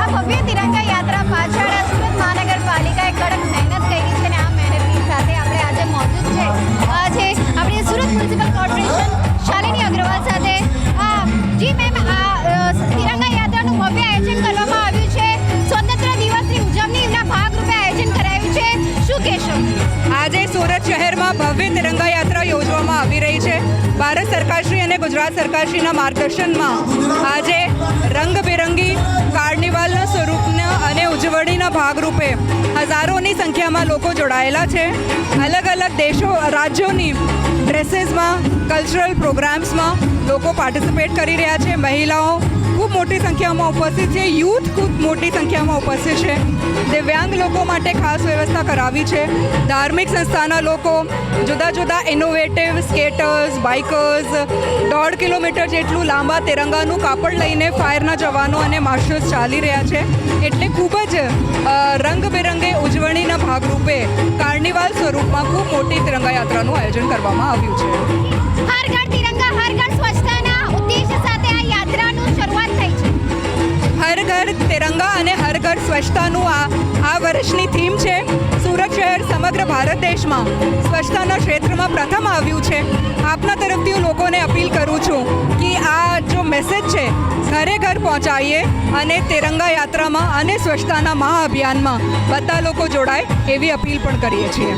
આ ભવ્ય તિરંગા યાત્રા પાછળ સુરત મહાનગરપાલિકાએ કડક મહેનત કરી છે અને આ મહેનતની સાથે આપણે આજે મોજૂદ છે. આજે આપણે સુરત મ્યુનિસિપલ કોર્પોરેશન શાલિની અગ્રવાલ સાથે. જી મેમ, આ તિરંગા યાત્રાનું ભવ્ય આયોજન કરવામાં આવ્યું છે. સ્વતંત્ર દિવસની ઉજવણીના ભાગરૂપે આયોજન કરાયું છે. શું કહેશો? આજે સુરત શહેરમાં ભવ્ય તિરંગા યાત્રા યોજવામાં આવી રહી છે. ભારત સરકારશ્રી અને ગુજરાત સરકારશ્રીના માર્ગદર્શનમાં આજે રંગબેરંગી ભાગરૂપે હજારોની સંખ્યામાં લોકો જોડાયેલા છે. અલગ અલગ દેશો રાજ્યોની ડ્રેસીસમાં કલ્ચરલ પ્રોગ્રામ્સમાં લોકો પાર્ટિસિપેટ કરી રહ્યા છે. મહિલાઓ ખૂબ મોટી સંખ્યામાં ઉપસ્થિત છે. યુથ ખૂબ મોટી સંખ્યામાં ઉપસ્થિત છે. દિવ્યાંગ લોકો માટે ખાસ વ્યવસ્થા કરાવી છે. ધાર્મિક સંસ્થાના લોકો જુદા જુદા ઇનોવેટિવ સ્કેટર્સ બાઇકર્સ દોઢ કિલોમીટર જેટલું લાંબા તિરંગાનું કાપડ લઈને ફાયરના જવાનો અને માર્શલ્સ ચાલી રહ્યા છે. એટલે ખૂબ જ ઉજવણીના ભાગરૂપે કાર્નિવાલ સ્વરૂપમાં ખૂબ મોટી તિરંગા યાત્રાનું આયોજન કરવામાં આવ્યું છે. હર ઘર તિરંગા હર ઘર સ્વચ્છતાના ઉદ્દેશ્ય સાથે આ યાત્રાનું શરૂઆત થઈ છે. હર ઘર તિરંગા અને હર ઘર સ્વચ્છતાનું આ આ વર્ષની થીમ છે. સુરત શહેર સમગ્ર ભારત દેશમાં સ્વચ્છતાના ક્ષેત્રમાં પ્રથમ આવ્યું છે. મેસેજ છે. ઘરે ઘર પહોંચાડીએ અને તિરંગા યાત્રામાં અને સ્વચ્છતાના મહાઅભિયાનમાં બધા લોકો જોડાય એવી અપીલ પણ કરીએ છીએ.